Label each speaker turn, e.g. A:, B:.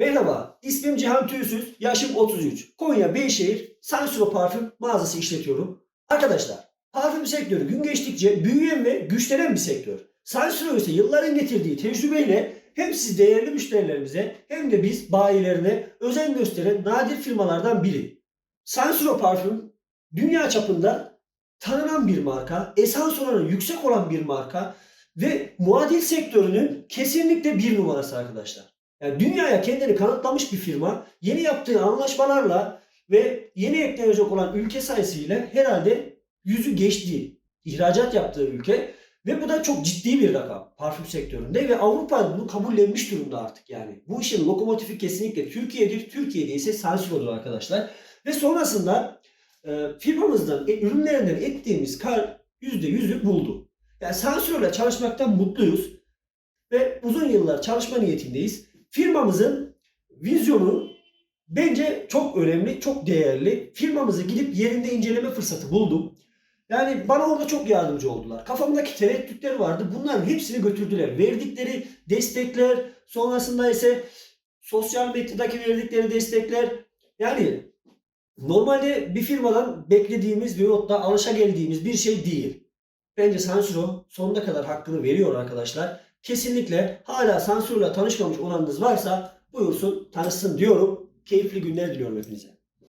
A: Merhaba, ismim Cihan Tüysüz, yaşım 33. Konya Beyşehir Sansuro Parfüm mağazası işletiyorum. Arkadaşlar, parfüm sektörü gün geçtikçe büyüyen ve güçlenen bir sektör. Sansuro ise yılların getirdiği tecrübeyle hem siz değerli müşterilerimize hem de biz bayilerine özen gösteren nadir firmalardan biri. Sansuro Parfüm dünya çapında tanınan bir marka, esans oranı yüksek olan bir marka ve muadil sektörünün kesinlikle bir numarası arkadaşlar. Yani dünyaya kendini kanıtlamış bir firma yeni yaptığı anlaşmalarla ve yeni eklenecek olan ülke sayısıyla herhalde yüzü geçtiği ihracat yaptığı ülke ve bu da çok ciddi bir rakam parfüm sektöründe ve Avrupa bunu kabullenmiş durumda artık yani. Bu işin lokomotifi kesinlikle Türkiye'dir. Türkiye'de ise Sensilo'dur arkadaşlar. Ve sonrasında e, firmamızdan, e, ürünlerinden ettiğimiz kar %100'ü buldu. Yani Sensio ile çalışmaktan mutluyuz ve uzun yıllar çalışma niyetindeyiz. Firmamızın vizyonu bence çok önemli, çok değerli. Firmamızı gidip yerinde inceleme fırsatı buldum. Yani bana orada çok yardımcı oldular. Kafamdaki tereddütler vardı. Bunların hepsini götürdüler. Verdikleri destekler, sonrasında ise sosyal medyadaki verdikleri destekler. Yani normalde bir firmadan beklediğimiz veyahut da alışa geldiğimiz bir şey değil. Bence Sansuro sonuna kadar hakkını veriyor arkadaşlar. Kesinlikle hala Sansuro'yla tanışmamış olanınız varsa buyursun tanışsın diyorum. Keyifli günler diliyorum hepinize.